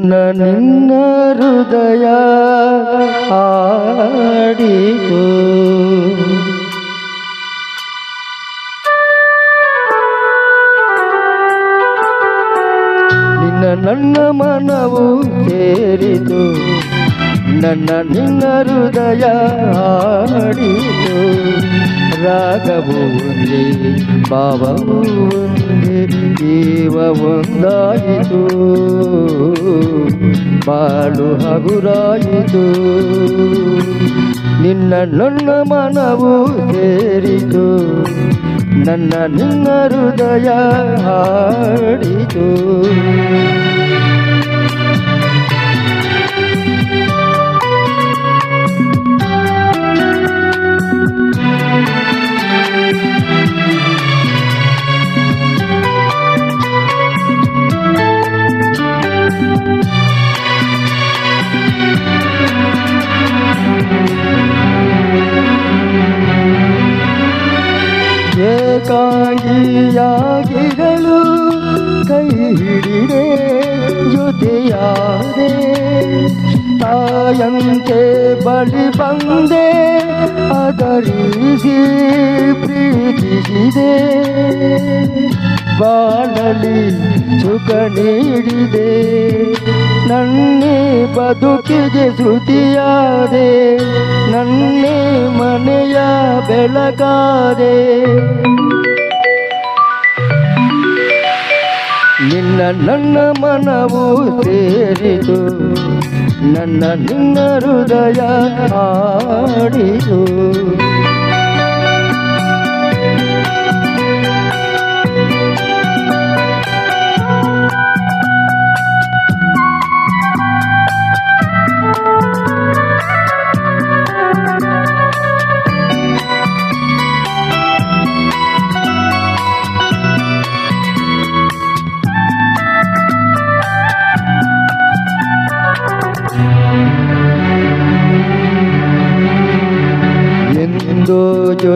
ನನ್ನ ನಿನ್ನ ಹೃದಯ ಆಡಿತು ನಿನ್ನ ನನ್ನ ಮನವು ಸೇರಿತು ನನ್ನ ನಿನ್ನ ಹೃದಯ ಆಡಿತು ರಾಗವು ಒಂದೇ. ಜೀವ ಒಂದಾಯಿತು ಬಾಳು ಹಗುರಾಯಿತು. ನಿನ್ನ ನನ್ನ ಮನವು ಸೇರಿತು. ನನ್ನ ನಿನ್ನ ಹೃದಯ ಹಾಡಿತು. ಏಕಾಂಗಿಯಾಗಿರಲು ಕೈ ಹಿಡಿದೆ ಜೊತೆಯಾದೆ ತಾಯಂತೆ ಬಳಿ ಬಂದೆ ಅದರಿಸಿ ಪ್ರೀತಿಸಿದೆ. ಬಾಳಲಿ ಸುಖ ನೀಡಿದೆ. ಬದುಕಿಗೆ ಶ್ರುತಿಯಾದೆ ನನ್ನೇ ಮನೆಯ ಬೆಳಕಾದೆ ನಿನ್ನ ನನ್ನ ಮನವು ಸೇರಿತು ನನ್ನ ನಿನ್ನ ಹೃದಯ ಆಡಿತು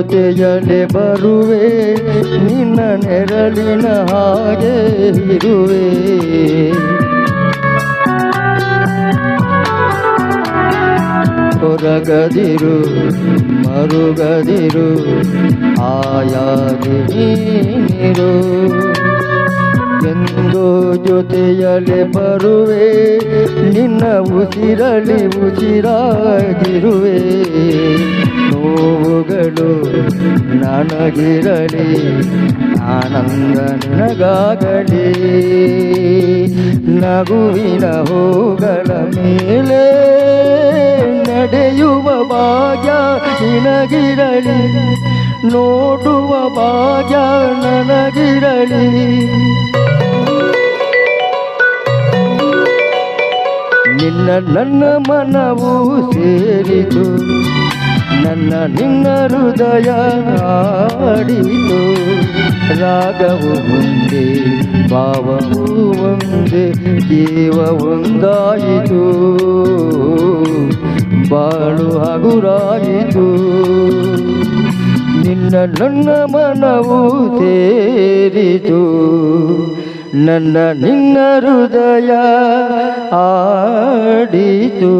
ಜೊತೆಯಲೆ ಬರುವೆ, ನಿನ್ನ ನೆರಳಿನ ಹಾಗೆ ಇರುವೆ. ಹೊರಗದಿರು ಮರುಗದಿರು ಆಯಾಗಿ ನೀರು ಎಂದು ಜೊತೆಯಲ್ಲಿ ಬರುವೆ, ನಿನ್ನ ಉಸಿರಲಿ ಉಸಿರಾಗಿರುವೆ. ನೋವುಗಳು ನನಗಿರಲಿ ಆನಂದ ನಿನಗಾಗಲಿ ನಗುವಿನ ಹೂಗಳ ಮೇಲೆ ನಡೆಯುವ ಭಾಗ್ಯ ನಿನಗಿರಲಿ, ನೋಡುವ ಭಾಗ್ಯ ನನಗಿರಲಿ. ನಿನ್ನ ನನ್ನ ಮನವು ಸೇರಿತು. ನನ್ನ ನಿನ್ನ ಹೃದಯ ಆಡಿತು ರಾಗವು ಒಂದೇ, ಭಾವವು ಒಂದೇ ಜೀವ ಒಂದಾಯಿತು. ಬಾಳು ಹಗುರಾಯಿತು. ನಿನ್ನ ನನ್ನ ಮನವು ತೇರಿತು ನನ್ನ ನಿನ್ನ ಹೃದಯ ಆಡಿತು